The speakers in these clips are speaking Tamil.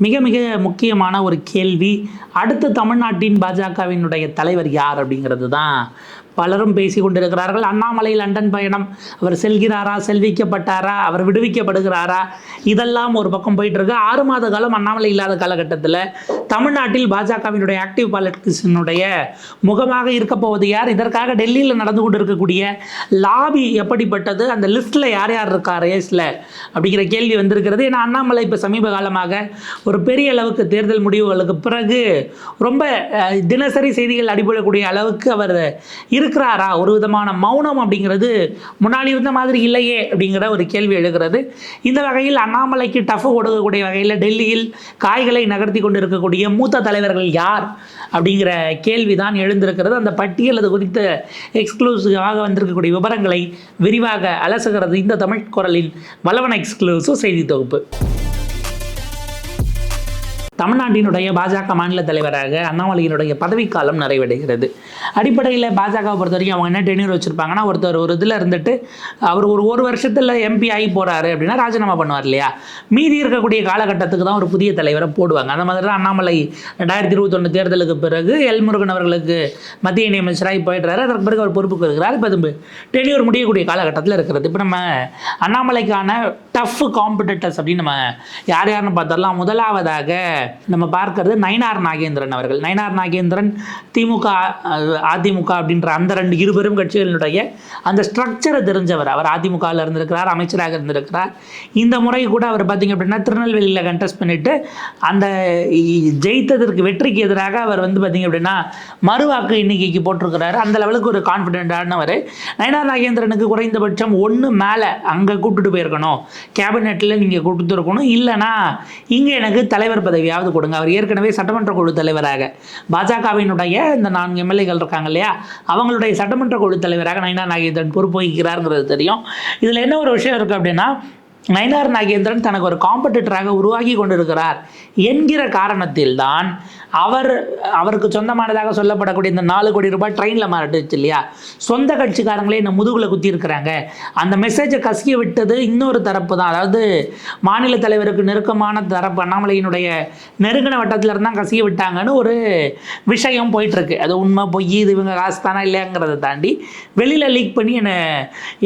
மிக மிக முக்கியமான ஒரு கேள்வி அடுத்து தமிழ்நாட்டின் பாஜகவினுடைய தலைவர் யார் அப்படிங்கிறது தான் பலரும் பேசி கொண்டிருக்கிறார்கள் அண்ணாமலை லண்டன் பயணம் அவர் செல்கிறாரா செல்விக்கப்பட்டாரா அவர் விடுவிக்கப்படுகிறாரா? இதெல்லாம் ஒரு பக்கம் போயிட்டு இருக்கு ஆறு மாத காலம் அண்ணாமலை இல்லாத காலகட்டத்தில் தமிழ்நாட்டில் பாஜகவினுடைய ஆக்டிவ் பாலிட்டிக்ஸினுடைய முகமாக இருக்க போவது யார்? இதற்காக டெல்லியில் நடந்து கொண்டு இருக்கக்கூடிய லாபி எப்படிப்பட்டது? அந்த லிஸ்ட்டில் யார் யார் இருக்கா ரேஸில் அப்படிங்கிற கேள்வி வந்திருக்கிறது. ஏன்னா அண்ணாமலை இப்போ சமீப காலமாக ஒரு பெரிய அளவுக்கு தேர்தல் முடிவுகளுக்கு பிறகு ரொம்ப தினசரி செய்திகள் அடிபடக்கூடிய அளவுக்கு அவர் இரு இருக்கிறாரா? ஒரு விதமான மௌனம் அப்படிங்கிறது முன்னாடி இருந்த மாதிரி இல்லையே அப்படிங்கிற ஒரு கேள்வி எழுகிறது. இந்த வகையில் அண்ணாமலைக்கு டஃப் கொடுக்கக்கூடிய வகையில் டெல்லியில் காய்களை நகர்த்தி கொண்டு இருக்கக்கூடிய மூத்த தலைவர்கள் யார்? அப்படிங்கிற கேள்வி தான் எழுந்திருக்கிறது. அந்த பட்டியல் அது குறித்த எக்ஸ்க்ளூசிவாக வந்திருக்கக்கூடிய விவரங்களை விரிவாக அலசுகிறது இந்த தமிழ் குரலின் வளவன எக்ஸ்க்ளூசிவ் செய்தி தொகுப்பு. தமிழ்நாட்டினுடைய பாஜக மாநில தலைவராக அண்ணாமலையினுடைய பதவிக்காலம் நிறைவடைகிறது. அடிப்படையில் பாஜகவை பொறுத்த வரைக்கும் அவங்க என்ன டெனியூர் வச்சுருப்பாங்கன்னா ஒருத்தர் ஒரு இதில் இருந்துட்டு அவர் ஒரு ஒரு வருஷத்தில் எம்பி ஆகி போகிறாரு அப்படின்னா ராஜினாமா பண்ணுவார் இல்லையா? மீதி இருக்கக்கூடிய காலகட்டத்துக்கு தான் ஒரு புதிய தலைவரை போடுவாங்க. அந்த மாதிரி தான் அண்ணாமலை ரெண்டாயிரத்தி இருபத்தொன்று தேர்தலுக்கு பிறகு எல் முருகன் அவர்களுக்கு மத்திய இணையமைச்சராகி போயிடுறாரு. அதற்கு பிறகு அவர் பொறுப்புக்கு இருக்கிறார் இப்போ அது டெனியூர் முடியக்கூடிய காலகட்டத்தில் இருக்கிறது. இப்போ நம்ம அண்ணாமலைக்கான டஃப் காம்படிட்டர்ஸ் அப்படின்னு நம்ம யார் யாருன்னு பார்த்தாலாம் முதலாவதாக நம்ம பார்க்கறது நயனார் நாகேந்திரன் அவர்கள். நயனார் நாகேந்திரன் திமுக அதிமுக அப்படின்ற அந்த ரெண்டு இருபெரும் கட்சிகளினுடைய அந்த ஸ்ட்ரக்சரை தெரிஞ்சவர். அவர் அதிமுகவில் இருந்திருக்கிறார் அமைச்சராக இருந்திருக்கிறார். இந்த முறை கூட அவர் பார்த்தீங்க அப்படின்னா திருநெல்வேலியில் கண்டெஸ்ட் பண்ணிட்டு அந்த ஜெயித்ததற்கு வெற்றிக்கு எதிராக அவர் வந்து பார்த்தீங்க அப்படின்னா மறுவாக்கு எண்ணிக்கைக்கு போட்டிருக்கிறாரு. அந்த லெவலுக்கு ஒரு கான்ஃபிடென்ட்டானவர் நயனார் நாகேந்திரனுக்கு குறைந்தபட்சம் ஒன்று மேலே அங்கே கூப்பிட்டுட்டு போயிருக்கணும். கேபினெட்டில் நீங்கள் கொடுத்துருக்கணும். இல்லைனா இங்கே எனக்கு தலைவர் பதவியாக பதவியாவது கொடுங்க. அவர் ஏற்கனவே சட்டமன்ற குழு தலைவராக. பாஜகவினுடைய இந்த நான்கு எம்எல்ஏகள் இருக்காங்க இல்லையா? அவங்களுடைய சட்டமன்ற குழு தலைவராக நயனார் நாகேந்திரன் பொறுப்பு வகிக்கிறாருங்கிறது தெரியும். இதில் என்ன ஒரு விஷயம் இருக்குது அப்படின்னா நயனார் நாகேந்திரன் தனக்கு ஒரு காம்படிட்டராக உருவாகி கொண்டிருக்கிறார் என்கிற காரணத்தில்தான் அவர் அவருக்கு சொந்தமானதாக சொல்லப்படக்கூடிய இந்த நாலு கோடி ரூபாய் ட்ரெயினில் மாறிடுச்சு இல்லையா? சொந்த கட்சிக்காரங்களே இந்த முதுகில் குத்தி இருக்கிறாங்க அந்த மெசேஜை கசிய விட்டது இன்னொரு தரப்பு தான் அதாவது மாநில தலைவருக்கு நெருக்கமான தரப்பு அண்ணாமலையினுடைய நெருங்கின வட்டத்தில் இருந்தால் கசிய விட்டாங்கன்னு ஒரு விஷயம் போயிட்டுருக்கு. அது உண்மை பொய் இது இவங்க காசு தானா இல்லையாங்கிறத தாண்டி வெளியில் லீக் பண்ணி என்னை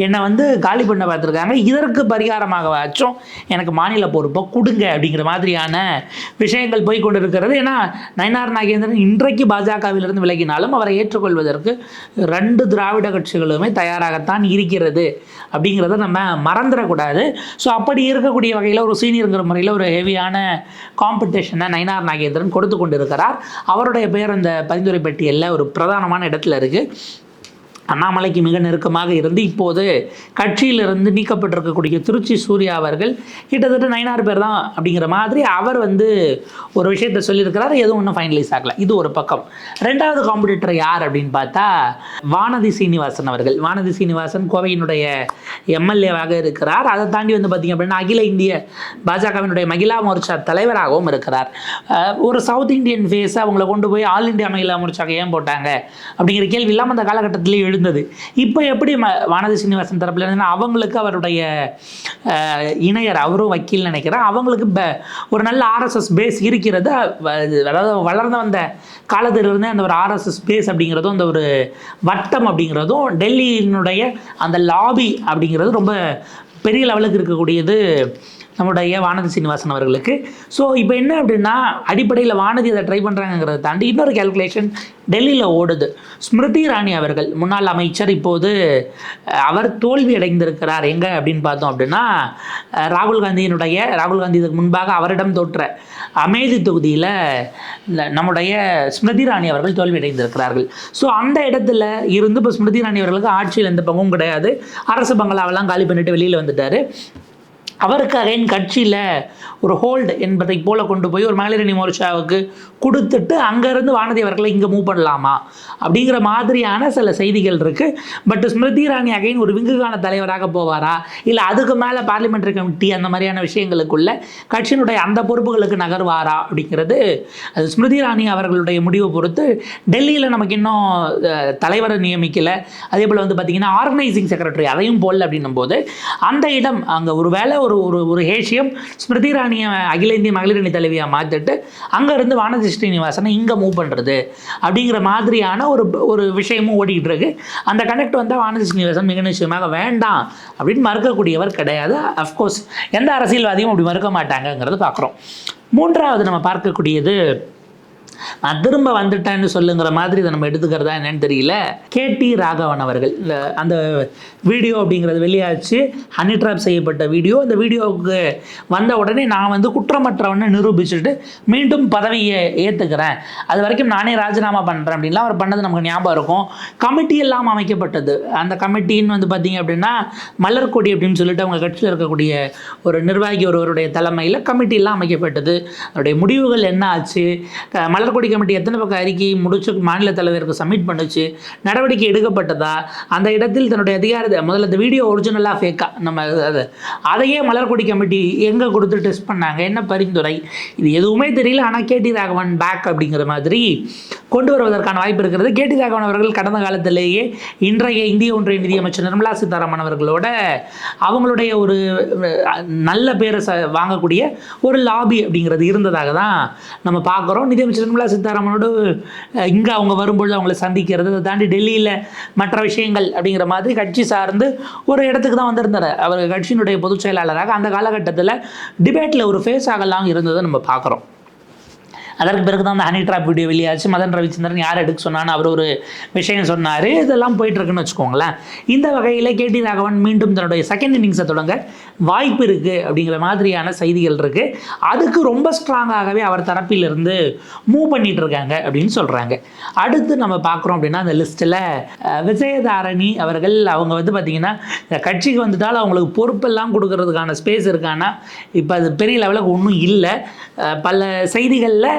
என்னை வந்து காலி பண்ண பார்த்துருக்காங்க. இதற்கு பரிகாரமாக பரிகாரமாகவாச்சும் எனக்கு மாநில பொறுப்பை கொடுங்க அப்படிங்கிற மாதிரியான விஷயங்கள் போய் கொண்டு இருக்கிறது ஏன்னா நயனார் நாகேந்திரன் இன்றைக்கு பாஜகவிலிருந்து விலகினாலும் அவரை ஏற்றுக்கொள்வதற்கு ரெண்டு திராவிட கட்சிகளுமே தயாராகத்தான் இருக்கிறது அப்படிங்கிறத நம்ம மறந்துடக்கூடாது. ஸோ அப்படி இருக்கக்கூடிய வகையில் ஒரு சீனியருங்கிற முறையில் ஒரு ஹெவியான காம்படிஷனை நயனார் நாகேந்திரன் கொடுத்து கொண்டிருக்கிறார். அவருடைய பெயர் அந்த பரிந்துரை பட்டியலில் ஒரு பிரதானமான இடத்துல இருக்குது அண்ணாமலைக்கு மிக நெருக்கமாக இருந்து இப்போது கட்சியிலிருந்து நீக்கப்பட்டிருக்கக்கூடிய திருச்சி சூர்யா அவர்கள் கிட்டத்தட்ட நைனாறு பேர் தான் அப்படிங்கிற மாதிரி அவர் வந்து ஒரு விஷயத்த சொல்லியிருக்கிறார் எதுவும் ஒன்றும் ஃபைனலைஸ் ஆகலை. இது ஒரு பக்கம். ரெண்டாவது காம்படிட்டர் யார் அப்படின்னு பார்த்தா வானதி சீனிவாசன் அவர்கள். வானதி சீனிவாசன் கோவையினுடைய எம்எல்ஏவாக இருக்கிறார். அதை தாண்டி வந்து பார்த்திங்க அப்படின்னா அகில இந்திய பாஜகவினுடைய மகிழா மோர்ச்சா தலைவராகவும் இருக்கிறார். ஒரு சவுத் இந்தியன் ஃபேஸை அவங்கள கொண்டு போய் ஆல் இந்தியா மகிழா மோர்ச்சாக்கு ஏன் போட்டாங்க? அப்படிங்கிற கேள்வி இல்லாமல் அந்த காலகட்டத்திலே எழுந்தது. இப்போ எப்படி ம வானதி சீனிவாசன் தரப்புல இருந்ததுன்னா அவங்களுக்கு அவருடைய இணையர் அவரும் வக்கீல் நினைக்கிறேன் அவங்களுக்கு ஒரு நல்ல ஆர்எஸ்எஸ் பேஸ் இருக்கிறது. வ- அதாவது வளர்ந்து வந்த காலத்திலிருந்தே அந்த ஒரு ஆர்எஸ்எஸ் பேஸ் அப்படிங்கிறதும் அந்த ஒரு வட்டம் அப்படிங்கிறதும் டெல்லியினுடைய அந்த லாபி அப்படிங்கிறது ரொம்ப பெரிய லெவலுக்கு இருக்கக்கூடியது நம்முடைய வானதி சீனிவாசன் அவர்களுக்கு. ஸோ இப்போ என்ன அப்படின்னா அடிப்படையில் வானதி அதை ட்ரை பண்ணுறாங்கிறத தாண்டி இன்னொரு கேல்குலேஷன் டெல்லியில் ஓடுது. ஸ்மிருதி இராணி அவர்கள் முன்னாள் அமைச்சர் இப்போது அவர் தோல்வி அடைந்திருக்கிறார். எங்கே அப்படின்னு பார்த்தோம் அப்படின்னா ராகுல் காந்தியினுடைய ராகுல் காந்தி இதுக்கு முன்பாக அவரிடம் தோற்ற அமேதி தொகுதியில் நம்முடைய ஸ்மிருதி இராணி அவர்கள் தோல்வி அடைந்திருக்கிறார்கள். ஸோ அந்த இடத்துல இருந்து இப்போ ஸ்மிருதி இராணி அவர்களுக்கு ஆட்சியில் எந்த பங்கும் கிடையாது. அரசு பங்களாவெல்லாம் காலி பண்ணிட்டு வெளியில் வந்துட்டார். அவருக்கு அகைன் கட்சியில் ஒரு ஹோல்டு என்பதை போல கொண்டு போய் ஒரு மகளிரணி மோர்ச்சாவுக்கு கொடுத்துட்டு அங்கேருந்து வானதி அவர்களை இங்கே மூவ் பண்ணலாமா? அப்படிங்கிற மாதிரியான சில செய்திகள் இருக்குது பட் ஸ்மிருதி இராணி அகைன் ஒரு விங்குகான தலைவராக போவாரா? இல்லை அதுக்கு மேலே பார்லிமெண்ட்ரி கமிட்டி அந்த மாதிரியான விஷயங்களுக்குள்ள கட்சியினுடைய அந்த பொறுப்புகளுக்கு நகர்வாரா? அப்படிங்கிறது அது ஸ்மிருதி இராணி அவர்களுடைய முடிவை பொறுத்து டெல்லியில் நமக்கு இன்னும் தலைவரை நியமிக்கலை. அதே போல் வந்து பார்த்திங்கன்னா ஆர்கனைசிங் செக்ரட்டரி அதையும் போடல அப்படின்னும் போது அந்த இடம் அங்கே ஒரு வேளை ஒரு ஒரு ஒரு ஹேஷியம் ஸ்மிருதி இராணியை அகில இந்திய மகளிர் அணி தலைவியாக மாற்றிட்டு அங்கேருந்து வானதி ஸ்ரீனிவாசனை இங்கே மூவ் பண்ணுறது அப்படிங்கிற மாதிரியான ஒரு ஒரு விஷயமும் ஓடிக்கிட்டு இருக்கு. அந்த கனெக்ட் வந்தால் வானதி ஸ்ரீனிவாசன் மிக நிச்சயமாக வேண்டாம் அப்படின்னு மறுக்கக்கூடியவர் கிடையாது. அஃப்கோர்ஸ் எந்த அரசியல்வாதியும் அப்படி மறுக்க மாட்டாங்கங்கிறது பார்க்குறோம் மூன்றாவது நம்ம பார்க்கக்கூடியது நான் திரும்ப வந்துட்டேன்னு சொல்லுங்கிற மாதிரி இதை நம்ம எடுத்துக்கிறதா என்னன்னு தெரியல. கேடி ராகவன் அவர்கள் இந்த அந்த வீடியோ அப்படிங்கிறது வெளியாச்சு. ஹனி ட்ராப் செய்யப்பட்ட வீடியோ. இந்த வீடியோவுக்கு வந்த உடனே நான் வந்து குற்றமற்றவனை நிரூபிச்சுட்டு மீண்டும் பதவியை ஏற்றுக்கிறேன் அது வரைக்கும் நானே ராஜினாமா பண்ணுறேன் அப்படின்லாம் அவர் பண்ணது நமக்கு ஞாபகம் இருக்கும். கமிட்டி எல்லாம் அமைக்கப்பட்டது. அந்த கமிட்டின்னு வந்து பார்த்தீங்க அப்படின்னா மலர்கொடி அப்படின்னு சொல்லிட்டு அவங்க கட்சியில் இருக்கக்கூடிய ஒரு நிர்வாகி ஒருவருடைய தலைமையில் கமிட்டி எல்லாம் அமைக்கப்பட்டது. அதனுடைய முடிவுகள் என்ன ஆச்சு? மலர் மலர்கொடி கமிட்டி எத்தனை பக்கம் அறிக்கை முடிச்சு மாநில தலைவருக்கு சப்மிட் பண்ணுச்சு நடவடிக்கை எடுக்கப்பட்டதா அந்த இடத்தில் தன்னுடைய அதிகாரத்தை முதல்ல இந்த வீடியோ ஒரிஜினலாக ஃபேக்கா நம்ம அது- அது அதையே மலர்கொடி கமிட்டி எங்கே கொடுத்து டெஸ்ட் பண்ணாங்க என்ன பரிந்துரை? இது எதுவுமே தெரியல ஆனால் கேடி ராகவன் பேக் அப்படிங்கிற மாதிரி கொண்டு வருவதற்கான வாய்ப்பு இருக்கிறது. கேடி ராகவன் அவர்கள் கடந்த காலத்திலேயே இன்றைய இந்திய ஒன்றிய நிதியமைச்சர் நிர்மலா சீதாராமன் அவர்களோட அவங்களுடைய ஒரு நல்ல பேரை ச வாங்கக்கூடிய ஒரு லாபி அப்படிங்கிறது இருந்ததாக தான் நம்ம பார்க்குறோம். நிதியமைச்சர் நிர்மலா சீதாராமனோடு இங்கே அவங்க வரும்பொழுது அவங்களை சந்திக்கிறது அதை தாண்டி டெல்லியில் மற்ற விஷயங்கள் அப்படிங்கிற மாதிரி கட்சி சார்ந்து ஒரு இடத்துக்கு தான் வந்திருந்தார் அவர் கட்சியினுடைய பொதுச் செயலாளராக அந்த காலகட்டத்தில் டிபேட்டில் ஒரு ஃபேஸ் ஆகலாம் இருந்ததை நம்ம பார்க்குறோம். அதற்கு பிறகு தான் அந்த ஹனி ட்ராப் வீடியோ வெளியாச்சு. மதன் ரவிச்சந்திரன் யார் எடுக்க சொன்னான்னு அவர் ஒரு விஷயம் சொன்னார். இதெல்லாம் போயிட்டுருக்குன்னு வச்சுக்கோங்களேன். இந்த வகையில் கேடி ராகவன் மீண்டும் தன்னுடைய செகண்ட் இன்னிங்ஸை தொடங்க வாய்ப்பு இருக்குது அப்படிங்கிற மாதிரியான செய்திகள் இருக்குது அதுக்கு ரொம்ப ஸ்ட்ராங்காகவே அவர் தரப்பிலிருந்து மூவ் பண்ணிகிட்டு இருக்காங்க அப்படின்னு சொல்கிறாங்க அடுத்து நம்ம பார்க்குறோம் அப்படின்னா அந்த லிஸ்ட்டில் விஜயதாரணி அவர்கள் அவங்க வந்து பார்த்திங்கன்னா கட்சிக்கு வந்துட்டால் அவங்களுக்கு பொறுப்பெல்லாம் கொடுக்கறதுக்கான ஸ்பேஸ் இருக்கான்னா இப்போ அது பெரிய லெவலுக்கு ஒன்றும் இல்லை. பல செய்திகளில்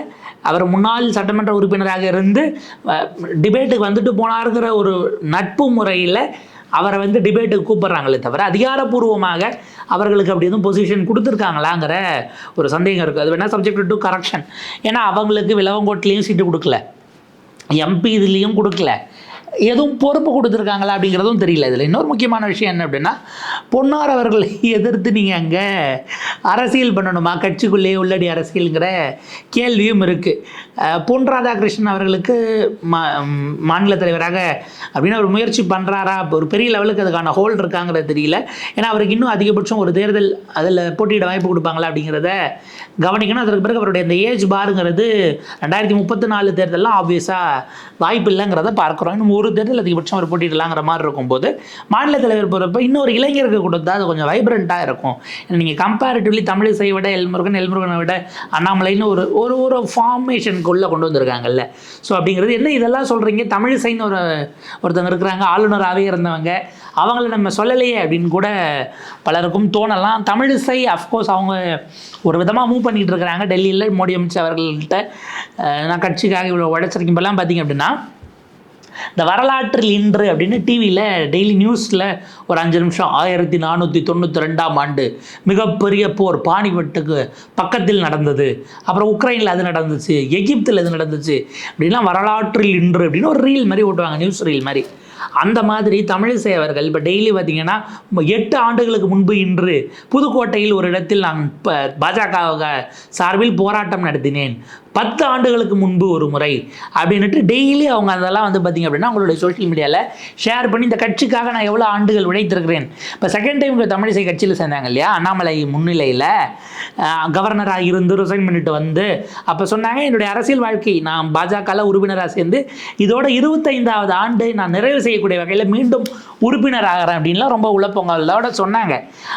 அவர் முன்னாள் சட்டமன்ற உறுப்பினராக இருந்து டிபேட்டுக்கு வந்துட்டு போனாருங்கிற ஒரு நட்பு முறையில் அவரை வந்து டிபேட்டுக்கு கூப்பிட்றாங்களே தவிர அதிகாரப்பூர்வமாக அவர்களுக்கு அப்படி எதுவும் பொசிஷன் கொடுத்துருக்காங்களாங்கிற ஒரு சந்தேகம் இருக்குது அது வேணால் சப்ஜெக்ட் டு கரெக்ஷன் ஏன்னா அவங்களுக்கு விலவங்கோட்லேயும் சீட்டு கொடுக்கல. எம்பி இதுலேயும் கொடுக்கல. எதுவும் பொறுப்பு கொடுத்துருக்காங்களா அப்படிங்கிறதும் தெரியல. இதில் இன்னொரு முக்கியமான விஷயம் என்ன அப்படின்னா பொன்னார் அவர்களை எதிர்த்து நீங்கள் அங்கே அரசியல் பண்ணணுமா? கட்சிக்குள்ளேயே உள்ளடி அரசியலுங்கிற கேள்வியும் இருக்குது பொன் ராதாகிருஷ்ணன் அவர்களுக்கு மா மாநில தலைவராக அப்படின்னு அவர் முயற்சி பண்ணுறாரா ஒரு பெரிய லெவலுக்கு அதுக்கான ஹோல்டு இருக்காங்கிறது தெரியல. ஏன்னா அவருக்கு இன்னும் அதிகபட்சம் ஒரு தேர்தல் அதில் போட்டியிட வாய்ப்பு கொடுப்பாங்களா அப்படிங்கிறத கவனிக்கணும். அதற்கு பிறகு அவருடைய இந்த ஏஜ் பாருங்கிறது ரெண்டாயிரத்தி முப்பத்தி நாலு தேர்தலெலாம் ஆப்வியஸாக வாய்ப்பு இல்லைங்கிறத பார்க்குறோம். இன்னும் ஒரு தேர்தல் அதிகபட்சம் அவர் போட்டியிடலாங்கிற மாதிரி இருக்கும்போது மாநில தலைவர் போகிறப்ப இன்னொரு இளைஞருக்கு கொடுத்தா அது கொஞ்சம் வைப்ரண்ட்டாக இருக்கும். நீங்கள் கம்பேரிட்டிவ்லி தமிழிசையை விட எல்முருகன் எல்முருகனை விட அண்ணாமலைன்னு ஒரு ஒரு ஒரு ஃபார்மேஷன் ஃபார்மேஷனுக்குள்ளே கொண்டு வந்திருக்காங்கல்ல. ஸோ அப்படிங்கிறது என்ன இதெல்லாம் சொல்கிறீங்க தமிழிசைன்னு ஒரு ஒருத்தவங்க இருக்கிறாங்க ஆளுநராகவே இருந்தவங்க. அவங்கள நம்ம சொல்லலையே அப்படின்னு கூட பலருக்கும் தோணலாம். தமிழிசை அஃப்கோர்ஸ் அவங்க ஒரு விதமாக மூவ் பண்ணிகிட்டு இருக்கிறாங்க. டெல்லியில் மோடி அமைச்சர் அவர்கள்ட்ட. நான் கட்சிக்காக இவ்வளோ உழைச்சிருக்கேன். பார்த்தீங்க அப்படின்னா இந்த வரலாற்றில் இன்று அப்படின்னு டிவியில் டெய்லி நியூஸில் ஒரு அஞ்சு நிமிஷம் ஆயிரத்தி நானூற்றி தொண்ணூற்றி ரெண்டாம் ஆண்டு மிகப்பெரிய போர் பாணிபட்டுக்கு பக்கத்தில் நடந்தது. அப்புறம் உக்ரைனில் அது நடந்துச்சு எகிப்தில் அது நடந்துச்சு. அப்படின்லாம் வரலாற்றில் இன்று அப்படின்னு ஒரு ரீல் மாதிரி ஓட்டுவாங்க நியூஸ் ரீல் மாதிரி. அந்த மாதிரி தமிழிசை அவர்கள் இப்போ டெய்லி பார்த்தீங்கன்னா எட்டு ஆண்டுகளுக்கு முன்பு இன்று புதுக்கோட்டையில் ஒரு இடத்தில் நான் இப்போ பாஜக சார்பில் போராட்டம் நடத்தினேன். பத்து ஆண்டுகளுக்கு முன்பு ஒரு முறை அப்படின்னுட்டு டெய்லி அவங்க அதெல்லாம் வந்து பார்த்திங்க அப்படின்னா அவங்களுடைய சோஷியல் மீடியாவில் ஷேர் பண்ணி இந்த கட்சிக்காக நான் எவ்வளோ ஆண்டுகள் உழைத்திருக்கிறேன். இப்போ செகண்ட் டைம் தமிழிசை கட்சியில் சேர்ந்தாங்க இல்லையா? அண்ணாமலை முன்னிலையில் கவர்னராக இருந்து ரிசைன் பண்ணிட்டு வந்து அப்போ சொன்னாங்க என்னுடைய அரசியல் வாழ்க்கை நான் பாஜகவில் உறுப்பினராக சேர்ந்து இதோட இருபத்தைந்தாவது ஆண்டு நான் நிறைவு செய்யக்கூடிய வகையில் மீண்டும் உறுப்பினர் ஆகிறேன் அப்படின்லாம் ரொம்ப உழப்பங்களோட சொன்னாங்க.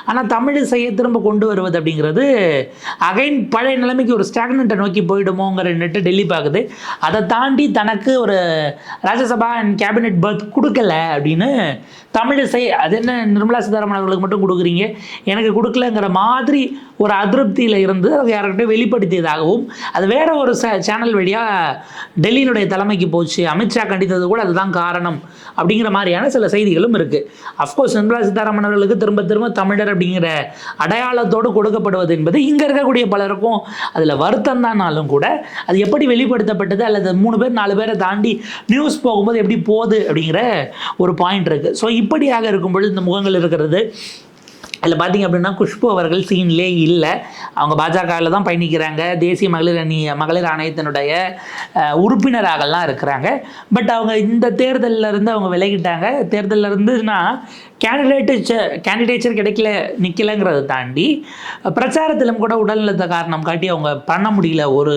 ஆனால் தமிழிசையை திரும்ப கொண்டு வருவது அப்படிங்கிறது அகைன் பழைய நிலைமைக்கு ஒரு ஸ்டாக்னண்ட்டை நோக்கி போயிடுமோ ஆகுங்கிற நெட்டு டெல்லி பார்க்குது அதை தாண்டி தனக்கு ஒரு ராஜ்யசபா அண்ட் கேபினெட் பர்த் கொடுக்கல அப்படின்னு தமிழிசை அது என்ன நிர்மலா சீதாராமன் அவர்களுக்கு மட்டும் கொடுக்குறீங்க? எனக்கு கொடுக்கலங்கிற மாதிரி ஒரு அதிருப்தியில் இருந்து அதை யார்கிட்டயும் வெளிப்படுத்தியதாகவும் அது வேற ஒரு சேனல் வழியாக டெல்லியினுடைய தலைமைக்கு போச்சு. அமித்ஷா கண்டித்தது கூட அதுதான் காரணம் அப்படிங்கிற மாதிரியான சில செய்திகளும் இருக்குது அஃப்கோர்ஸ் நிர்மலா சீதாராமன் அவர்களுக்கு திரும்ப திரும்ப தமிழர் அப்படிங்கிற அடையாளத்தோடு கொடுக்கப்படுவது என்பது இங்கே இருக்கக்கூடிய பலருக்கும் அதில் வருத்தம் தானாலும் கூட அது எப்படி வெளிப்படுத்தப்பட்டது அல்லது மூணு பேர் நாலு பேரை தாண்டி நியூஸ் போகும்போது எப்படி போகுது அப்படிங்கிற ஒரு பாயிண்ட் இருக்குது ஸோ இப்படியாக இருக்கும் பொழுது இந்த முகங்கள் இருக்கிறது. அதில் பார்த்தீங்க அப்படின்னா குஷ்பு அவர்கள் சீன்லே இல்லை. அவங்க பாஜகவில் தான் பயணிக்கிறாங்க. தேசிய மகளிர் அணி மகளிர் ஆணையத்தினுடைய உறுப்பினராகலாம் இருக்கிறாங்க. பட் அவங்க இந்த தேர்தலில் இருந்து அவங்க விலகிட்டாங்க. தேர்தல்ல இருந்துன்னா கேண்டிடேட்டு கேண்டிடேச்சர் கிடைக்கல நிற்கலைங்கிறத தாண்டி பிரச்சாரத்திலும் கூட உடல்நலத்தை காரணம் காட்டி அவங்க பண்ண முடியல. ஒரு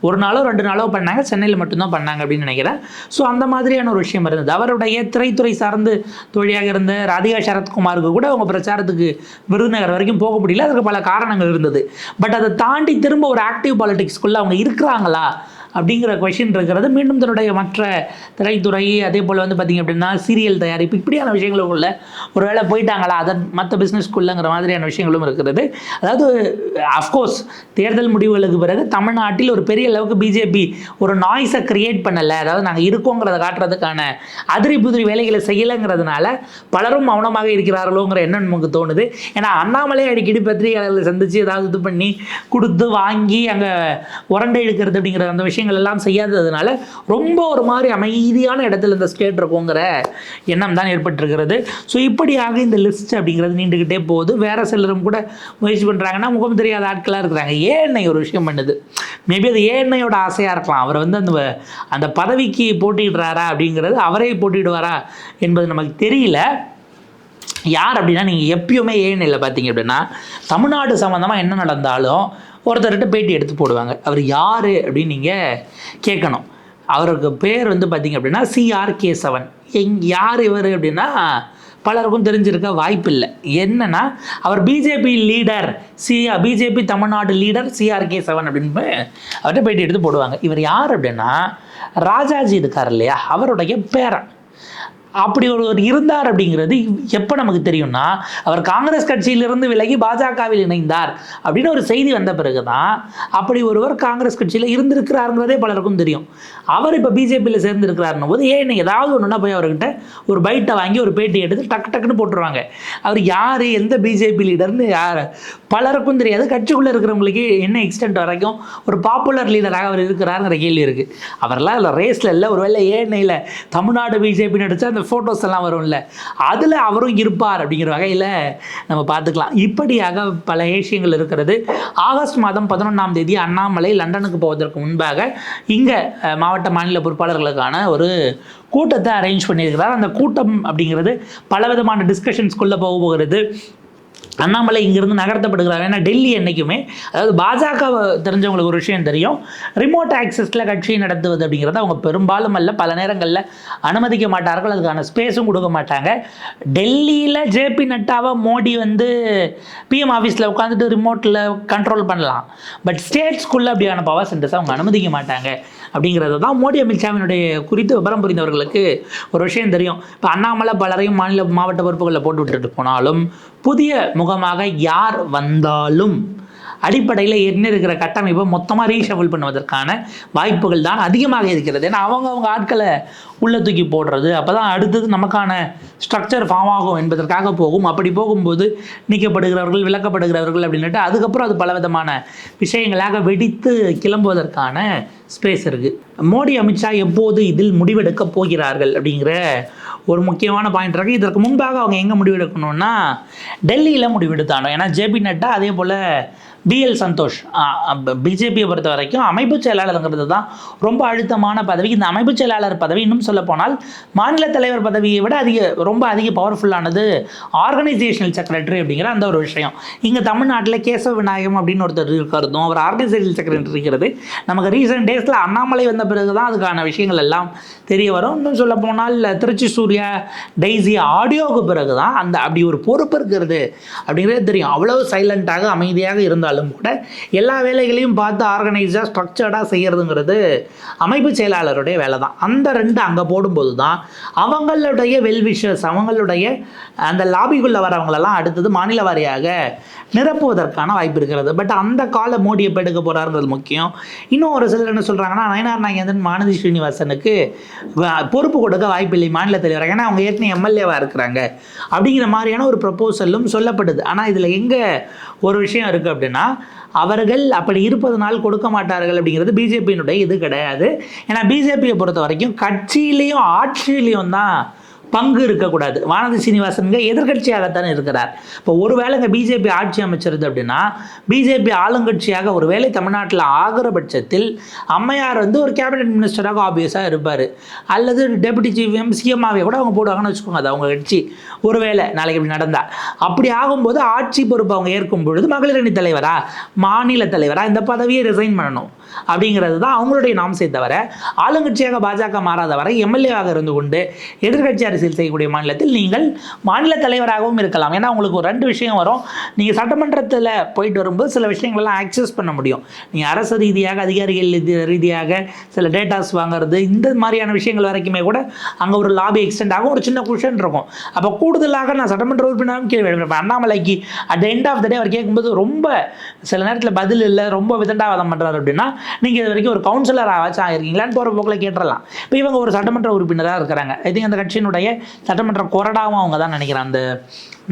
ஒரு நாளோ ரெண்டு நாளோ பண்ணாங்க. சென்னையில் மட்டும்தான் பண்ணாங்க அப்படின்னு நினைக்கிறேன். ஸோ அந்த மாதிரியான ஒரு விஷயம் இருந்தது. அவருடைய திரைத்துறை சார்ந்து தொழிலாக இருந்த ராதிகா சரத்குமாருக்கு கூட அவங்க பிரச்சாரத்துக்கு விருதுநகர் வரைக்கும் போக முடியல. அதுக்கு பல காரணங்கள் இருந்தது. பட் அதை தாண்டி திரும்ப ஒரு ஆக்டிவ் பாலிட்டிக்ஸ்குள்ளே அவங்க இருக்கிறாங்களா? அப்படிங்கிற கொஷின் இருக்கிறது. மீண்டும் தன்னுடைய மற்ற திரைத்துறை அதே போல் வந்து பார்த்திங்க அப்படின்னா சீரியல் தயாரிப்பு இப்படியான விஷயங்களுக்குள்ள ஒரு வேளை போயிட்டாங்களா? அதன் மற்ற பிஸ்னஸ்க்குள்ளங்கிற மாதிரியான விஷயங்களும் இருக்கிறது. அதாவது அஃப்கோர்ஸ் தேர்தல் முடிவுகளுக்கு பிறகு தமிழ்நாட்டில் ஒரு பெரிய அளவுக்கு பிஜேபி ஒரு நாய்ஸை கிரியேட் பண்ணலை. அதாவது நாங்கள் இருக்கோங்கிறத காட்டுறதுக்கான அதிரி புதிரி வேலைகளை செய்யலைங்கிறதுனால பலரும் மௌனமாக இருக்கிறார்களோங்கிற எண்ணம் நமக்கு தோணுது. ஏன்னா அண்ணாமலை அடிக்கடி பத்திரிகையாளர்களை சந்தித்து ஏதாவது இது பண்ணி கொடுத்து வாங்கி அங்கே உரண்டை இழுக்கிறது அப்படிங்கிற அந்த விஷயம் விஷயங்கள் எல்லாம் செய்யாததுனால ரொம்ப ஒரு மாதிரி அமைதியான இடத்துல இந்த ஸ்டேட் இருக்குங்கிற எண்ணம் தான் ஏற்பட்டிருக்கிறது. ஸோ இப்படியாக இந்த லிஸ்ட் அப்படிங்கிறது நீண்டுக்கிட்டே போகுது. வேறு சிலரும் கூட முயற்சி பண்ணுறாங்கன்னா முகம் தெரியாத ஆட்களாக இருக்கிறாங்க. ஏஎன்ஐ ஒரு விஷயம் பண்ணுது. மேபி அது ஏஎன்ஐயோட ஆசையாக இருக்கலாம். அவர் வந்து அந்த அந்த பதவிக்கு போட்டிடுறாரா அப்படிங்கிறது அவரே போட்டிடுவாரா என்பது நமக்கு தெரியல. யார் அப்படின்னா நீங்கள் எப்பயுமே ஏஎன்ஐயில் பார்த்தீங்க அப்படின்னா தமிழ்நாடு சம்மந்தமாக என்ன நடந்தாலும் ஒருத்தர்கிட்ட பேட்டி எடுத்து போடுவாங்க. அவர் யார் அப்படின்னு நீங்கள் கேட்கணும். அவருக்கு பேர் வந்து பார்த்தீங்க அப்படின்னா சிஆர்கே செவன் எங் யார் இவர் அப்படின்னா பலருக்கும் தெரிஞ்சிருக்க வாய்ப்பில்லை. என்னன்னா அவர் BJP leader C BJP Tamil Nadu leader CRK seven அப்படின்னு அவர்கிட்ட பேட்டி எடுத்து போடுவாங்க. இவர் யார் அப்படின்னா ராஜாஜி இருக்கார் இல்லையா? அவருடைய பேரன். அப்படி ஒருவர் இருந்தார் அப்படிங்கிறது எப்போ நமக்கு தெரியும்னா அவர் காங்கிரஸ் கட்சியிலிருந்து விலகி பாஜகவில் இணைந்தார் அப்படின்னு ஒரு செய்தி வந்த பிறகு தான் அப்படி ஒருவர் காங்கிரஸ் கட்சியில் இருந்திருக்கிறாருங்கிறதே பலருக்கும் தெரியும். அவர் இப்போ பிஜேபியில் சேர்ந்திருக்கிறாருன்னும் போது ஏன் ஏதாவது ஒன்றுனா போய் அவர்கிட்ட ஒரு பைட்டை வாங்கி ஒரு பேட்டி எடுத்து டக்கு டக்குன்னு போட்டுருவாங்க. அவர் யார் எந்த பிஜேபி லீடர்னு யார் பலருக்கும் தெரியாது. கட்சிக்குள்ளே இருக்கிறவங்களுக்கு என்ன எக்ஸ்டென்ட் வரைக்கும் ஒரு பாப்புலர் லீடராக அவர் இருக்கிறாருங்கிற கேள்வி இருக்குது அவரெல்லாம் இல்லை ரேஸில் இல்லை ஒருவேளை ஏஎன்ஐயில் தமிழ்நாடு பிஜேபி நடிச்ச அந்த ஃபோட்டோஸ் எல்லாம் வரும்ல. அதில் அவரும் இருப்பார் அப்படிங்கிற வகையில் நம்ம பார்த்துக்கலாம். இப்படியாக பல ஏஷியங்கள் இருக்கிறது. ஆகஸ்ட் மாதம் பதினொன்றாம் தேதி அண்ணாமலை லண்டனுக்கு போவதற்கு முன்பாக இங்கே மாவட்ட மாநில பொறுப்பாளர்களுக்கான ஒரு கூட்டத்தை அரேஞ்ச் பண்ணியிருக்கிறார். அந்த கூட்டம் அப்படிங்கிறது பலவிதமான டிஸ்கஷன்ஸ்குள்ளே போக போகிறது. அண்ணாமலை இங்கிருந்து நகர்த்தப்படுகிறார். ஏன்னா டெல்லி என்றைக்குமே அதாவது பாஜக தெரிஞ்சவங்களுக்கு ஒரு விஷயம் தெரியும் ரிமோட் ஆக்சஸில் கட்சியை நடத்துவது அப்படிங்கிறது அவங்க பெரும்பாலும் அல்ல பல நேரங்களில் அனுமதிக்க மாட்டார்கள் அதுக்கான ஸ்பேஸும் கொடுக்க மாட்டாங்க. டெல்லியில் ஜேபி நட்டாவை மோடி வந்து பிஎம் ஆஃபீஸில் உட்காந்துட்டு ரிமோட்டில் கண்ட்ரோல் பண்ணலாம். பட் ஸ்டேட்ஸ்குள்ளே அப்படியான பவர் சென்டர்ஸ் அவங்க அனுமதிக்க மாட்டாங்க. அப்படிங்கிறது தான் மோடி அமித்ஷாவினுடைய குறித்து விவரம் புரிந்தவர்களுக்கு ஒரு விஷயம் தெரியும். இப்போ அண்ணாமலை பலரையும் மாநில மாவட்ட பொறுப்புகளில் போட்டு விட்டுட்டு போனாலும் புதிய முகமாக யார் வந்தாலும் அடிப்படையில் என்ன இருக்கிற கட்டமைப்பை மொத்தமாக ரீஷஃபிள் பண்ணுவதற்கான வாய்ப்புகள் தான் அதிகமாக இருக்கிறது. ஏன்னா அவங்க அவங்க ஆட்களை உள்ளே தூக்கி போடுறது அப்போ தான் அடுத்தது நமக்கான ஸ்ட்ரக்சர் ஃபார்ம் ஆகும் என்பதற்காக போகும். அப்படி போகும்போது நீக்கப்படுகிறவர்கள் விளக்கப்படுகிறவர்கள் அப்படின்னுட்டு அதுக்கப்புறம் அது பலவிதமான விஷயங்களாக வெடித்து கிளம்புவதற்கான ஸ்பேஸ் இருக்குது மோடி அமித்ஷா எப்போது இதில் முடிவெடுக்கப் போகிறார்கள் அப்படிங்கிற ஒரு முக்கியமான பாயிண்ட் இருக்குது இதற்கு முன்பாக அவங்க எங்கே முடிவெடுக்கணும்னா டெல்லியில் முடிவெடுத்தானோ ஏன்னா ஜேபி நட்டா அதே போல் பிஎல் சந்தோஷ் பிஜேபியை பொறுத்த வரைக்கும் அமைப்பு செயலாளருங்கிறது தான் ரொம்ப அழுத்தமான பதவி. இந்த அமைப்பு செயலாளர் பதவி இன்னும் சொல்லப்போனால் மாநில தலைவர் பதவியை விட அதிக ரொம்ப அதிக பவர்ஃபுல்லானது ஆர்கனைசேஷனல் செக்ரட்டரி அப்படிங்கிற அந்த ஒரு விஷயம். இங்கே தமிழ்நாட்டில் கேசவ விநாயகம் அப்படின்னு ஒருத்தர் இருக்கிறதும் அவர் ஆர்கனைசேஷன் செக்ரட்டரி இருக்கிறது நமக்கு ரீசெண்ட் டேஸில் அண்ணாமலை வந்த பிறகு தான் அதுக்கான விஷயங்கள் எல்லாம் தெரிய வரும். இன்னும் சொல்லப்போனால் திருச்சி சூர்யா டெய்ஸி ஆடியோவுக்கு பிறகு தான் அந்த அப்படி ஒரு பொறுப்பு இருக்கிறது அப்படிங்கிறது தெரியும். அவ்வளவு சைலண்ட்டாக அமைதியாக இருந்தாலும் கூட எல்லா வேலைகளையும் பார்த்து ஆர்கனைஸாக ஸ்ட்ரக்சர்டாக செய்கிறதுங்கிறது அமைப்பு செயலாளருடைய வேலை தான் அந்த ரெண்டு அங்கே போடும்போது தான் அவங்களுடைய வெல்விஷஸ் அவங்களுடைய அந்த லாபிக்குள்ளே வரவங்களெல்லாம் அடுத்தது மாநில வாரியாக நிரப்புவதற்கான வாய்ப்பு இருக்கிறது. பட் அந்த கால மோடி எப்போ எடுக்க போகிறாருங்கிறது முக்கியம். இன்னும் ஒரு சிலர் என்ன சொல்கிறாங்கன்னா நயனார் நாகேந்திரன் மானதி ஸ்ரீனிவாசனுக்கு பொறுப்பு கொடுக்க வாய்ப்பில்லை மாநில தலைவர் ஏன்னா அவங்க ஏற்கனவே எம்எல்ஏவாக இருக்கிறாங்க. அப்படிங்கிற மாதிரியான ஒரு ப்ரப்போசலும் சொல்லப்படுது. ஆனால் இதில் எங்கே ஒரு விஷயம் இருக்குது அப்படின்னா அவர்கள் அப்படி இருப்பதனால் கொடுக்க மாட்டார்கள் அப்படிங்கிறது பிஜேபியினுடைய இது கிடையாது. ஏன்னா பிஜேபியை பொறுத்த வரைக்கும் கட்சியிலையும் ஆட்சியிலையும் தான் பங்கு இருக்கக்கூடாது. வானதி சீனிவாசனுங்க எதிர்கட்சியாகத்தானே இருக்கிறார். இப்போ ஒரு ஒருவேளைங்க பிஜேபி ஆட்சி அமைச்சிருது அப்படின்னா பிஜேபி ஆளுங்கட்சியாக ஒரு வேலை தமிழ்நாட்டில் ஆகிற பட்சத்தில் அம்மையார் வந்து ஒரு கேபினெட் மினிஸ்டராக ஆப்வியஸாக இருப்பார். அல்லது டெபுட்டி சீஃப் சிஎம்ஆவே கூட அவங்க போடுவாங்கன்னு வச்சுக்கோங்க அது அவங்க கட்சி. ஒரு வேளை நாளைக்கு இப்படி நடந்தால் அப்படி ஆகும்போது ஆட்சி பொறுப்பு அவங்க ஏற்கும் பொழுது மகளிர் அணி தலைவரா? மாநில தலைவரா? இந்த பதவியை ரிசைன் பண்ணணும். அப்படிங்கிறது தான் அவங்களுடைய நாம்சே தவிர ஆளுங்கட்சியாக பாஜக மாறாத வரை எம்எல்ஏவாக இருந்து கொண்டு எதிர்க்கட்சி அரசியல் செய்யக்கூடிய மாநிலத்தில் நீங்கள் மாநில தலைவராகவும் இருக்கலாம். ஏன்னா உங்களுக்கு ஒரு ரெண்டு விஷயம் வரும். நீங்கள் சட்டமன்றத்தில் போயிட்டு வரும்போது சில விஷயங்கள்லாம் ஆக்சஸ் பண்ண முடியும். நீங்கள் அரசு ரீதியாக அதிகாரிகள் ரீதியாக சில டேட்டாஸ் வாங்குறது இந்த மாதிரியான விஷயங்கள் வரைக்குமே கூட அங்கே ஒரு லாபி எக்ஸ்டெண்ட் ஆகும். ஒரு சின்ன குஷன் இருக்கும். அப்போ கூடுதலாக நான் சட்டமன்ற உறுப்பினரும் கேள்வி அண்ணாமலைக்கு at end of the day அவர் கேட்கும்போது ரொம்ப சில நேரத்தில் பதில் இல்லை ரொம்ப விதண்டாவாதம் பண்ணுறாரு அப்படின்னா நீங்கள் இது வரைக்கும் ஒரு கவுன்சிலர் ஆச்சும் ஆகிருக்கீங்களான்னு போகிற போக்கில் கேட்டுடலாம் இப்போ இவங்க ஒரு சட்டமன்ற உறுப்பினராக இருக்கிறாங்க. ஐ திங்க் அந்த கட்சியினுடைய சட்டமன்ற கொறடாவும் அவங்க தான் நினைக்கிறேன். அந்த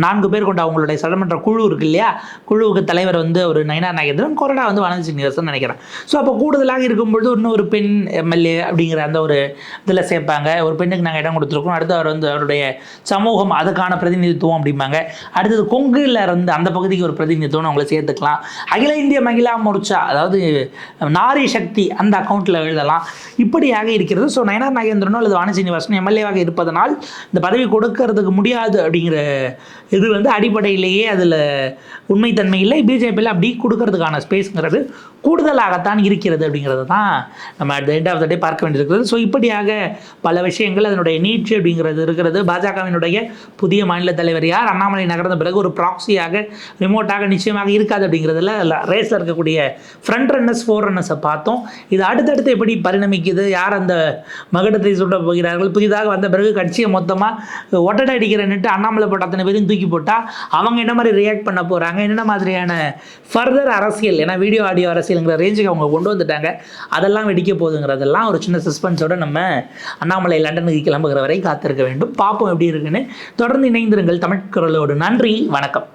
நான்கு பேர் கொண்ட அவங்களுடைய சட்டமன்ற குழு இருக்கு இல்லையா? குழுவுக்கு தலைவர் வந்து ஒரு நயனா நாகேந்திரன். கொரோனா வந்து வனஞ்சி சீனிவாசன் நினைக்கிறேன். ஸோ அப்போ கூடுதலாக இருக்கும்பொழுது இன்னும் ஒரு பெண் எம்எல்ஏ அப்படிங்கிற அந்த ஒரு இதில் சேர்ப்பாங்க. ஒரு பெண்ணுக்கு நாங்கள் இடம் கொடுத்துருக்கோம். அடுத்து அவர் வந்து அவருடைய சமூகம் அதுக்கான பிரதிநிதித்துவம் அப்படிம்பாங்க. அடுத்தது கொங்குல இருந்து அந்த பகுதிக்கு ஒரு பிரதிநிதித்துவம் அவங்களை சேர்த்துக்கலாம். அகில இந்திய மகிழா மோர்ச்சா அதாவது நாரி சக்தி அந்த அக்கௌண்ட்டில் எழுதலாம். இப்படியாக இருக்கிறது. ஸோ நயனார் நாகேந்திரனோ அல்லது வானசீனிவாசனோ எம்எல்ஏவாக இருப்பதனால் இந்த பதவி கொடுக்கறதுக்கு முடியாது அப்படிங்கிற இது வந்து அடிப்படையிலேயே அதில் உண்மைத்தன்மை இல்லை பிஜேபியில் அப்படி கொடுக்கறதுக்கான ஸ்பேஸ்ங்கிறது கூடுதலாகத்தான் இருக்கிறது அப்படிங்கிறது தான் நம்ம at end of the day பார்க்க வேண்டியிருக்கிறது. ஸோ இப்படியாக பல விஷயங்கள் அதனுடைய நீட்சி அப்படிங்கிறது இருக்கிறது. பாஜகவினுடைய புதிய மாநில தலைவர் யார்? அண்ணாமலை நகர்ந்த பிறகு ஒரு ப்ராக்சியாக ரிமோட்டாக நிச்சயமாக இருக்காது அப்படிங்கிறதுல ரேஸில் இருக்கக்கூடிய ஃப்ரண்ட் ரன்னர்ஸ் ஃபோர் ரன்னர்ஸை பார்த்தோம். இது அடுத்தடுத்து எப்படி பரிணமிக்குது? யார் அந்த மகடத்தை சுட்ட போகிறார்கள்? புதிதாக வந்த பிறகு கட்சியை மொத்தமாக ஒட்டடை அடிக்கிறன்னுட்டு அண்ணாமலை போட்ட அத்தனை பேரும் தூக்கி போட்டால் அவங்க என்ன மாதிரி ரியாக்ட் பண்ண போகிறாங்க என்னென்ன மாதிரியான ஃபர்தர் அரசியல் ஏன்னா வீடியோ ஆடியோ அரசியலுங்கிற ரேஞ்சுக்கு அவங்க கொண்டு வந்துட்டாங்க. அதெல்லாம் வெடிக்க போகுதுங்கிறதெல்லாம் ஒரு சின்ன சஸ்பென்ஸோட நம்ம அண்ணாமலை லண்டனுக்கு கிளம்புகிற வரை காத்திருக்க வேண்டும். பார்ப்போம் எப்படி இருக்குன்னு. தொடர்ந்து இணைந்திருங்கள் தமிழ் குரலோடு. நன்றி வணக்கம்.